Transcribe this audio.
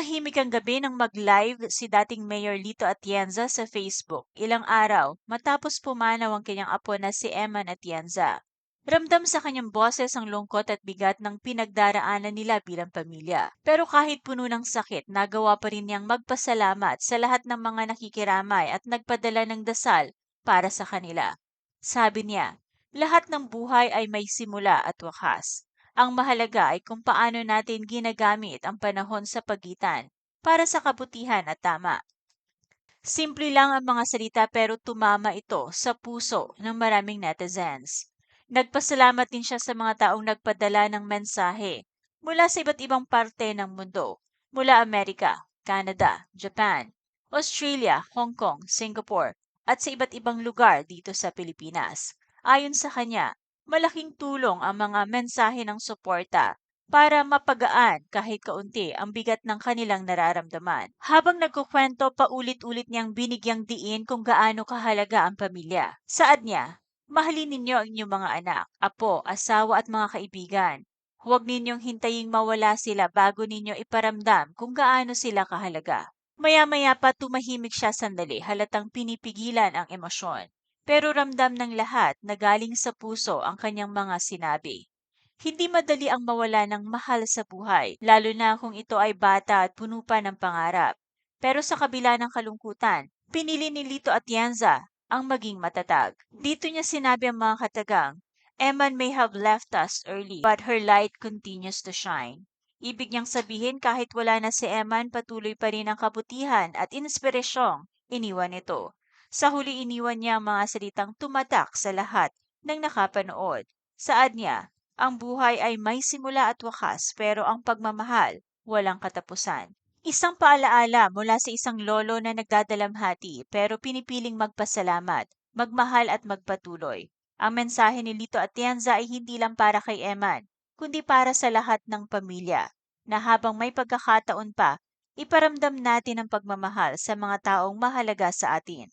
Tahimik ang gabi nang mag-live si dating Mayor Lito Atienza sa Facebook ilang araw matapos pumanaw ang kanyang apo na si Eman Atienza. Ramdam sa kanyang boses ang lungkot at bigat ng pinagdaraanan nila bilang pamilya. Pero kahit puno ng sakit, nagawa pa rin niyang magpasalamat sa lahat ng mga nakikiramay at nagpadala ng dasal para sa kanila. Sabi niya, lahat ng buhay ay may simula at wakas. Ang mahalaga ay kung paano natin ginagamit ang panahon sa pagitan para sa kabutihan at tama. Simple lang ang mga salita pero tumama ito sa puso ng maraming netizens. Nagpasalamat din siya sa mga taong nagpadala ng mensahe mula sa iba't ibang parte ng mundo, mula Amerika, Canada, Japan, Australia, Hong Kong, Singapore, at sa iba't ibang lugar dito sa Pilipinas. Ayon sa kanya, malaking tulong ang mga mensahe ng suporta para mapagaan kahit kaunti ang bigat ng kanilang nararamdaman. Habang nagkukwento, paulit-ulit niyang binigyang diin kung gaano kahalaga ang pamilya. Saad niya, mahalin ninyo ang inyong mga anak, apo, asawa at mga kaibigan. Huwag ninyong hintaying mawala sila bago ninyo iparamdam kung gaano sila kahalaga. Maya-maya pa tumahimik siya sandali halatang pinipigilan ang emosyon. Pero ramdam ng lahat na galing sa puso ang kanyang mga sinabi. Hindi madali ang mawala ng mahal sa buhay, lalo na kung ito ay bata at puno pa ng pangarap. Pero sa kabila ng kalungkutan, pinili ni Lito Atienza ang maging matatag. Dito niya sinabi ang mga katagang, Eman may have left us early, but her light continues to shine. Ibig niyang sabihin kahit wala na si Eman, patuloy pa rin ang kabutihan at inspirasyong iniwan ito. Sa huli iniwan niya ang mga salitang tumatak sa lahat ng nakapanood. Saad niya, ang buhay ay may simula at wakas pero ang pagmamahal walang katapusan. Isang paalaala mula sa isang lolo na nagdadalamhati pero pinipiling magpasalamat, magmahal at magpatuloy. Ang mensahe ni Lito Atienza ay hindi lang para kay Eman, kundi para sa lahat ng pamilya na habang may pagkakataon pa, iparamdam natin ang pagmamahal sa mga taong mahalaga sa atin.